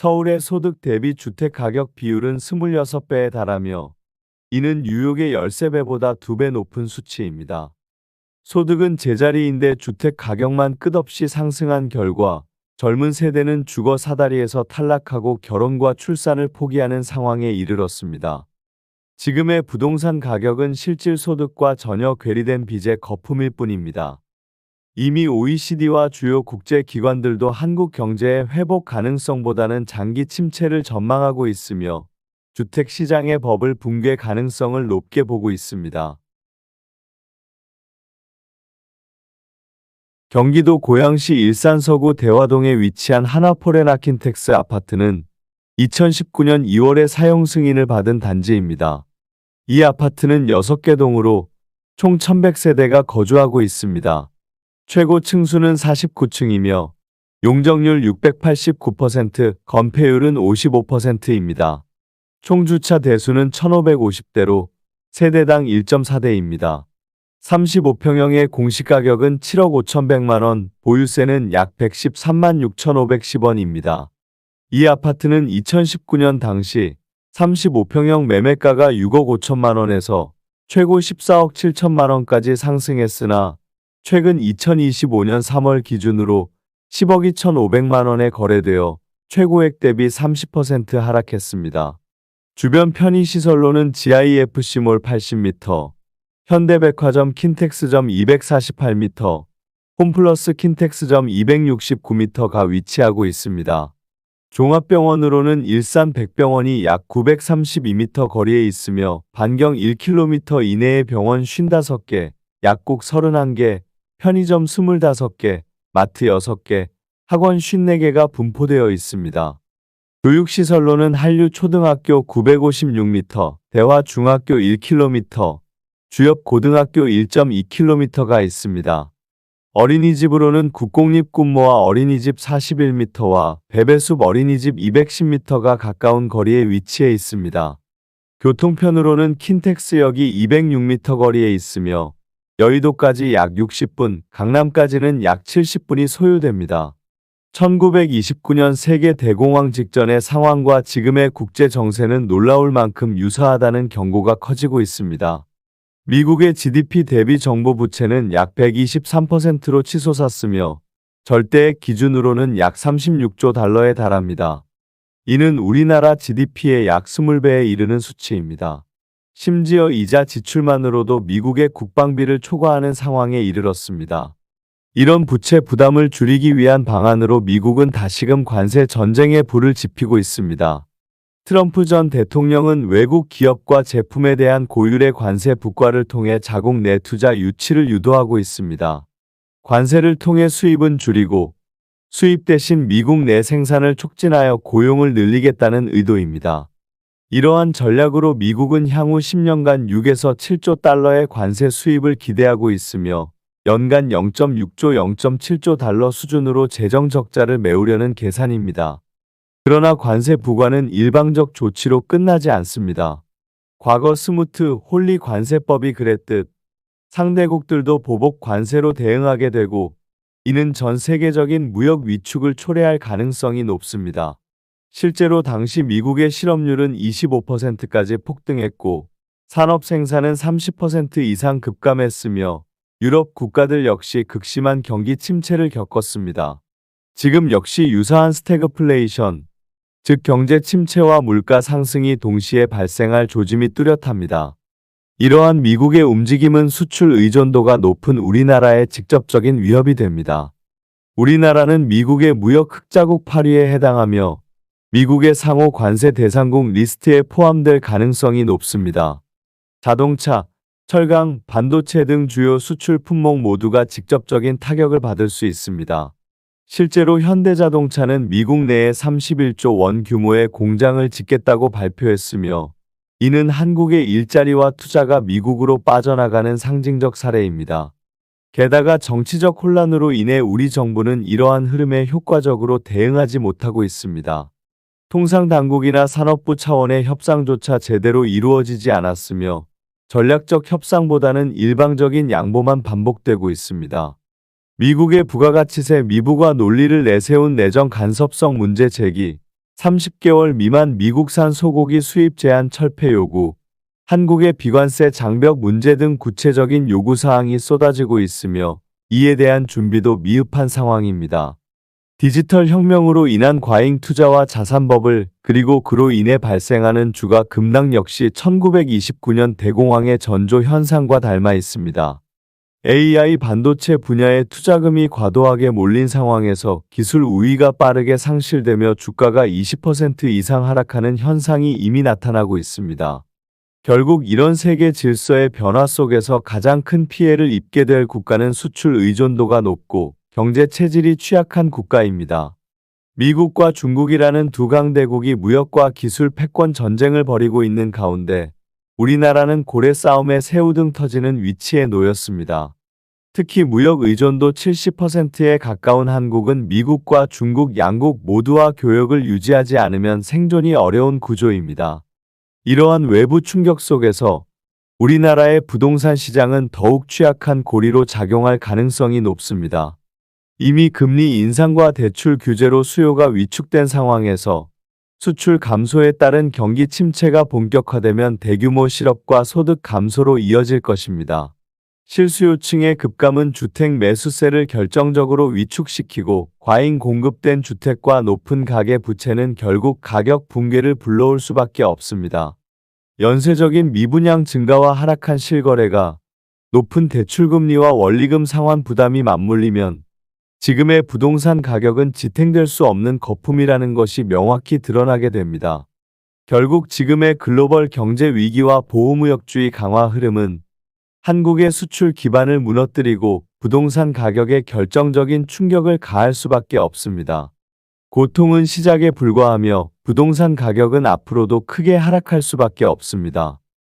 서울의 소득 대비 주택 가격 비율은 26배에 달하며 이는 뉴욕의 13배보다 2배 높은 수치입니다. 소득은 제자리인데 주택 가격만 끝없이 상승한 결과 젊은 세대는 주거 사다리에서 탈락하고 결혼과 출산을 포기하는 상황에 이르렀습니다. 지금의 부동산 가격은 실질 소득과 전혀 괴리된 빚의 거품일 뿐입니다. 이미 OECD와 주요 국제 기관들도 한국 경제의 회복 가능성보다는 장기 침체를 전망하고 있으며 주택 시장의 버블 붕괴 가능성을 높게 보고 있습니다. 경기도 고양시 일산 서구 대화동에 위치한 하나포레나킨텍스 아파트는 2019년 2월에 사용 승인을 받은 단지입니다. 이 아파트는 6개 동으로 총 1100세대가 거주하고 있습니다. 최고 층수는 49층이며 용적률 689%, 건폐율은 55%입니다. 총 주차 대수는 1550대로 세대당 1.4대입니다. 35평형의 공시가격은 7억 5천백만 원, 보유세는 약 113만 6,510원입니다. 이 아파트는 2019년 당시 35평형 매매가가 6억 5천만 원에서 최고 14억 7천만 원까지 상승했으나 최근 2025년 3월 기준으로 10억 2천5백만 원에 거래되어 최고액 대비 30% 하락했습니다. 주변 편의시설로는 GIFC몰 80m, 현대백화점 킨텍스점 248m, 홈플러스 킨텍스점 269m가 위치하고 있습니다. 종합병원으로는 일산 백병원이 약 932m 거리에 있으며 반경 1km 이내의 병원 55개, 약국 31개, 편의점 25개, 마트 6개, 학원 54개가 분포되어 있습니다. 교육시설로는 한류초등학교 956m, 대화중학교 1km, 주엽 고등학교 1.2km가 있습니다. 어린이집으로는 국공립군모아 어린이집 41m와 베베숲 어린이집 210m가 가까운 거리에 위치해 있습니다. 교통편으로는 킨텍스역이 206m 거리에 있으며 여의도까지 약 60분, 강남까지는 약 70분이 소요됩니다. 1929년 세계 대공황 직전의 상황과 지금의 국제 정세는 놀라울 만큼 유사하다는 경고가 커지고 있습니다. 미국의 GDP 대비 정부 부채는 약 123%로 치솟았으며 절대액 기준으로는 약 36조 달러에 달합니다. 이는 우리나라 GDP의 약 20배에 이르는 수치입니다. 심지어 이자 지출만으로도 미국의 국방비를 초과하는 상황에 이르렀습니다. 이런 부채 부담을 줄이기 위한 방안으로 미국은 다시금 관세 전쟁에 불을 지피고 있습니다. 트럼프 전 대통령은 외국 기업과 제품에 대한 고율의 관세 부과를 통해 자국 내 투자 유치를 유도하고 있습니다. 관세를 통해 수입은 줄이고 수입 대신 미국 내 생산을 촉진하여 고용을 늘리겠다는 의도입니다. 이러한 전략으로 미국은 향후 10년간 6에서 7조 달러의 관세 수입을 기대하고 있으며 연간 0.6조 0.7조 달러 수준으로 재정 적자를 메우려는 계산입니다. 그러나 관세 부과는 일방적 조치로 끝나지 않습니다. 과거 스무트 홀리 관세법이 그랬듯 상대국들도 보복 관세로 대응하게 되고 이는 전 세계적인 무역 위축을 초래할 가능성이 높습니다. 실제로 당시 미국의 실업률은 25%까지 폭등했고 산업 생산은 30% 이상 급감했으며 유럽 국가들 역시 극심한 경기 침체를 겪었습니다. 지금 역시 유사한 스태그플레이션, 즉 경제 침체와 물가 상승이 동시에 발생할 조짐이 뚜렷합니다. 이러한 미국의 움직임은 수출 의존도가 높은 우리나라에 직접적인 위협이 됩니다. 우리나라는 미국의 무역 흑자국 8위에 해당하며 미국의 상호 관세 대상국 리스트에 포함될 가능성이 높습니다. 자동차, 철강, 반도체 등 주요 수출 품목 모두가 직접적인 타격을 받을 수 있습니다. 실제로 현대자동차는 미국 내에 31조 원 규모의 공장을 짓겠다고 발표했으며 이는 한국의 일자리와 투자가 미국으로 빠져나가는 상징적 사례입니다. 게다가 정치적 혼란으로 인해 우리 정부는 이러한 흐름에 효과적으로 대응하지 못하고 있습니다. 통상 당국이나 산업부 차원의 협상조차 제대로 이루어지지 않았으며 전략적 협상보다는 일방적인 양보만 반복되고 있습니다. 미국의 부가가치세 미부가 논리를 내세운 내정 간섭성 문제 제기, 30개월 미만 미국산 소고기 수입 제한 철폐 요구, 한국의 비관세 장벽 문제 등 구체적인 요구사항이 쏟아지고 있으며 이에 대한 준비도 미흡한 상황입니다. 디지털 혁명으로 인한 과잉 투자와 자산 버블, 그리고 그로 인해 발생하는 주가 급락 역시 1929년 대공황의 전조 현상과 닮아 있습니다. AI 반도체 분야에 투자금이 과도하게 몰린 상황에서 기술 우위가 빠르게 상실되며 주가가 20% 이상 하락하는 현상이 이미 나타나고 있습니다. 결국 이런 세계 질서의 변화 속에서 가장 큰 피해를 입게 될 국가는 수출 의존도가 높고 경제 체질이 취약한 국가입니다. 미국과 중국이라는 두 강대국이 무역과 기술 패권 전쟁을 벌이고 있는 가운데 우리나라는 고래 싸움에 새우등 터지는 위치에 놓였습니다. 특히 무역 의존도 70%에 가까운 한국은 미국과 중국 양국 모두와 교역을 유지하지 않으면 생존이 어려운 구조입니다. 이러한 외부 충격 속에서 우리나라의 부동산 시장은 더욱 취약한 고리로 작용할 가능성이 높습니다. 이미 금리 인상과 대출 규제로 수요가 위축된 상황에서 수출 감소에 따른 경기 침체가 본격화되면 대규모 실업과 소득 감소로 이어질 것입니다. 실수요층의 급감은 주택 매수세를 결정적으로 위축시키고 과잉 공급된 주택과 높은 가계 부채는 결국 가격 붕괴를 불러올 수밖에 없습니다. 연쇄적인 미분양 증가와 하락한 실거래가 높은 대출금리와 원리금 상환 부담이 맞물리면 지금의 부동산 가격은 지탱될 수 없는 거품이라는 것이 명확히 드러나게 됩니다. 결국 지금의 글로벌 경제 위기와 보호무역주의 강화 흐름은 한국의 수출 기반을 무너뜨리고 부동산 가격에 결정적인 충격을 가할 수밖에 없습니다. 고통은 시작에 불과하며 부동산 가격은 앞으로도 크게 하락할 수밖에 없습니다.